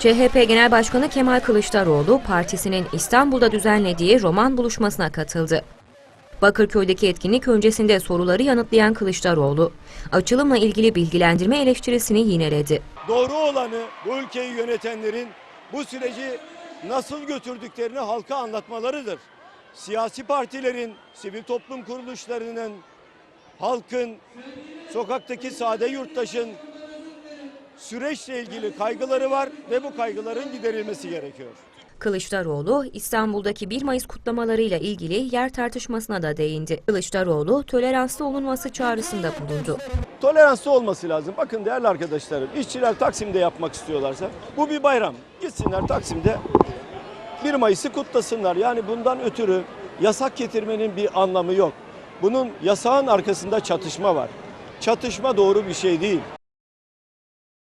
CHP Genel Başkanı Kemal Kılıçdaroğlu partisinin İstanbul'da düzenlediği roman buluşmasına katıldı. Bakırköy'deki etkinlik öncesinde soruları yanıtlayan Kılıçdaroğlu, açılımla ilgili bilgilendirme eleştirisini yineledi. Doğru olanı bu ülkeyi yönetenlerin bu süreci nasıl götürdüklerini halka anlatmalarıdır. Siyasi partilerin, sivil toplum kuruluşlarının, halkın, sokaktaki sade yurttaşın süreçle ilgili kaygıları var ve bu kaygıların giderilmesi gerekiyor. Kılıçdaroğlu, İstanbul'daki 1 Mayıs kutlamalarıyla ilgili yer tartışmasına da değindi. Kılıçdaroğlu, toleranslı olunması çağrısında bulundu. Toleranslı olması lazım. Bakın değerli arkadaşlarım, işçiler Taksim'de yapmak istiyorlarsa bu bir bayram. Gitsinler Taksim'de 1 Mayıs'ı kutlasınlar. Yani bundan ötürü yasak getirmenin bir anlamı yok. Bunun yasağın arkasında çatışma var. Çatışma doğru bir şey değil.